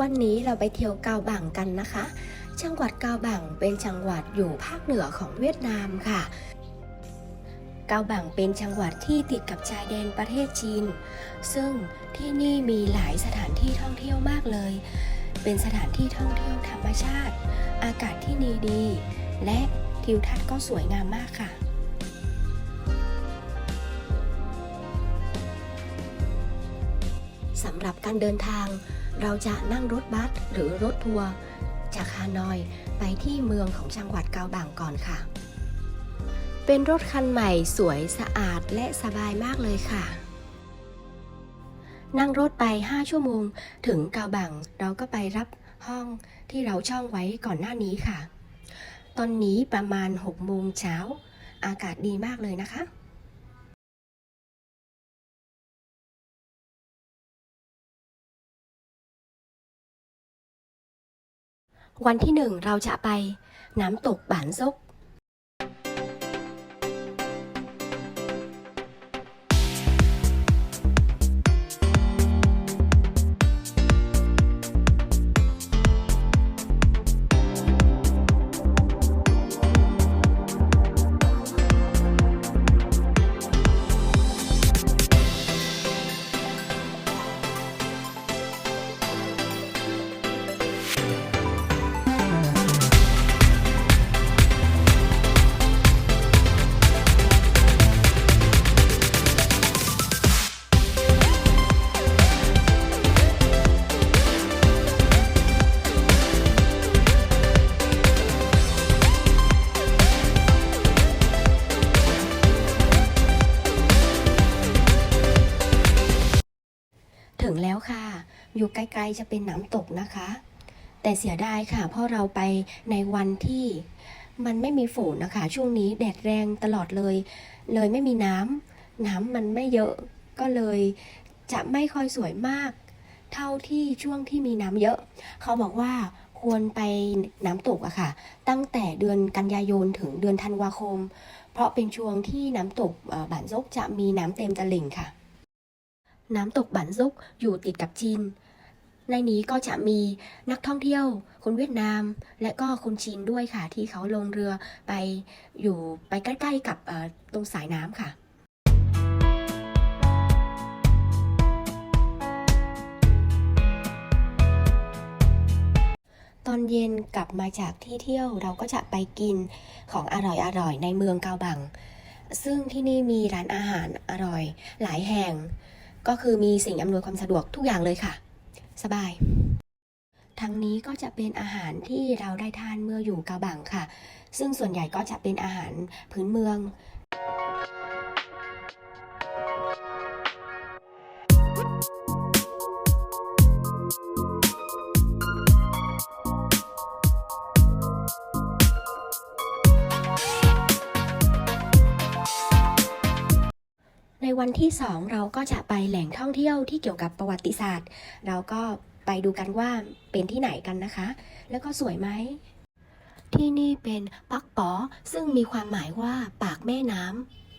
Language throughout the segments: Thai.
วันนี้เราไปเที่ยวเกาบังกันนะคะ จังหวัดเกาบังเป็นจังหวัดอยู่ภาคเหนือของเวียดนามค่ะเกาบังเป็นจังหวัดที่ติดกับชายแดนประเทศจีน ซึ่งที่นี่มีหลายสถานที่ท่องเที่ยวมากเลย เป็นสถานที่ท่องเที่ยวธรรมชาติ อากาศที่ดีดี และทิวทัศน์ก็สวยงามมากค่ะสำหรับการเดินทาง เราจะนั่งรถบัสหรือรถทัวร์จากฮานอยไปที่เมืองของจังหวัดเกาบังก่อนค่ะ เป็นรถคันใหม่สวยสะอาดและสบายมากเลยค่ะ นั่งรถไป 5 ชั่วโมง ถึงเกาบังเราก็ไปรับห้องที่เราช่องไว้ก่อนหน้านี้ค่ะ ตอนนี้ประมาณ6โมงเช้า อากาศดีมากเลยนะคะ วันที่หนึ่งเราจะไปน้ำตกบานซก ถึงแล้วค่ะ อยู่ไกลๆจะเป็นน้ำตกนะคะ แต่เสียดายค่ะ เพราะเราไปในวันที่มันไม่มีฝนนะคะ ช่วงนี้แดดแรงตลอดเลย เลยไม่มีน้ำน้ำมันไม่เยอะก็เลยจะไม่ค่อยสวยมาก เท่าที่ช่วงที่มีน้ำเยอะ เขาบอกว่าควรไปน้ำตกอะค่ะ ตั้งแต่เดือนกันยายนถึงเดือนธันวาคม เพราะเป็นช่วงที่น้ำตกบ้านซกจะมีน้ำเต็มตลิ่งค่ะ น้ำตกบันซุกอยู่ติดกับจีน ในนี้ก็จะมีนักท่องเที่ยวคนเวียดนาม และก็คนจีนด้วยค่ะ ที่เขาลงเรือไปอยู่ไปใกล้ ๆ กับตรงสายน้ำค่ะตอนเย็นกลับมาจากที่เที่ยวเราก็จะไปกินของอร่อยๆในเมืองเกาบัง ซึ่งที่นี่มีร้านอาหารอร่อยหลายแห่ง ก็คือมีสิ่งอำนวยความสะดวกทุกอย่างเลยค่ะ สบาย ทั้งนี้ก็จะเป็นอาหารที่เราได้ทานเมื่ออยู่กาบังค่ะ ซึ่งส่วนใหญ่ก็จะเป็นอาหารพื้นเมือง วันที่สองเราก็จะไปแหล่งท่องเที่ยวที่เกี่ยวกับประวัติศาสตร์ เราก็ไปดูกันว่าเป็นที่ไหนกันนะคะ แล้วก็สวยไหม ที่นี่เป็นปักป๋อซึ่งมีความหมายว่าปากแม่น้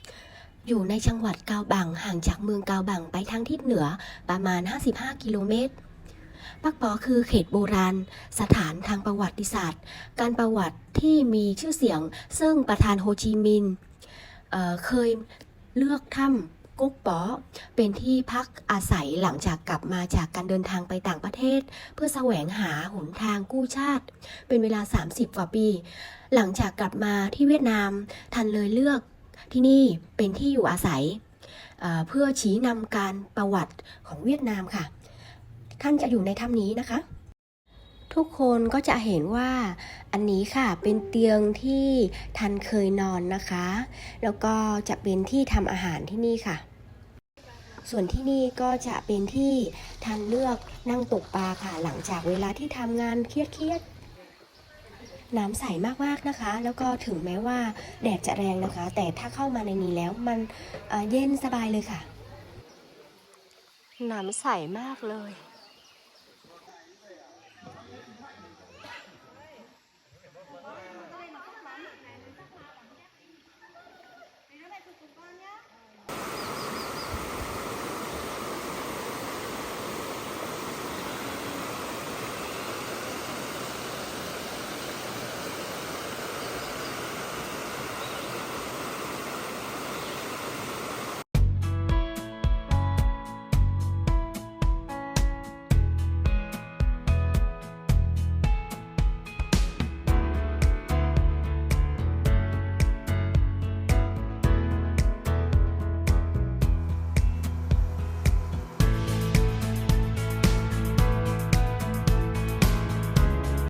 ำอยู่ในจังหวัดกาวบังห่างจากเมืองกาวบังไปทางทิศเหนือประมาณ 55 กิโลเมตรปักปอคือเขตโบราณ สถานทางประวัติศาสตร์ การประวัติที่มีชื่อเสียง ซึ่งประธานโฮจิมินห์เเคยเลือกถ้ำ กุ๊กป๋อเป็นที่พักอาศัยหลังจากกลับมาจากการเดินทางไปต่างประเทศ เพื่อแสวงหาหนทางกู้ชาติ เป็นเวลา 30 กว่าปี หลังจากกลับมาที่เวียดนามทันเลยเลือกที่นี่เป็นที่อยู่อาศัยเอ่อเพื่อชี้นำการประวัติของเวียดนามค่ะท่านจะอยู่ในถ้ำนี้นะคะ ทุกคนก็จะเห็นว่าอันนี้ค่ะเป็นเตียงที่ทันเคยนอนนะคะ แล้วก็จะเป็นที่ทำอาหารที่นี่ค่ะ ส่วนที่นี่ก็จะเป็นที่ทันเลือกนั่งตกปลาค่ะ หลังจากเวลาที่ทำงานเครียดๆน้ำใสมากๆนะคะ แล้วก็ถึงแม้ว่าแดดจะแรงนะคะ แต่ถ้าเข้ามาในนี้แล้วมันเย็นสบายเลยค่ะน้ำใสมากเลย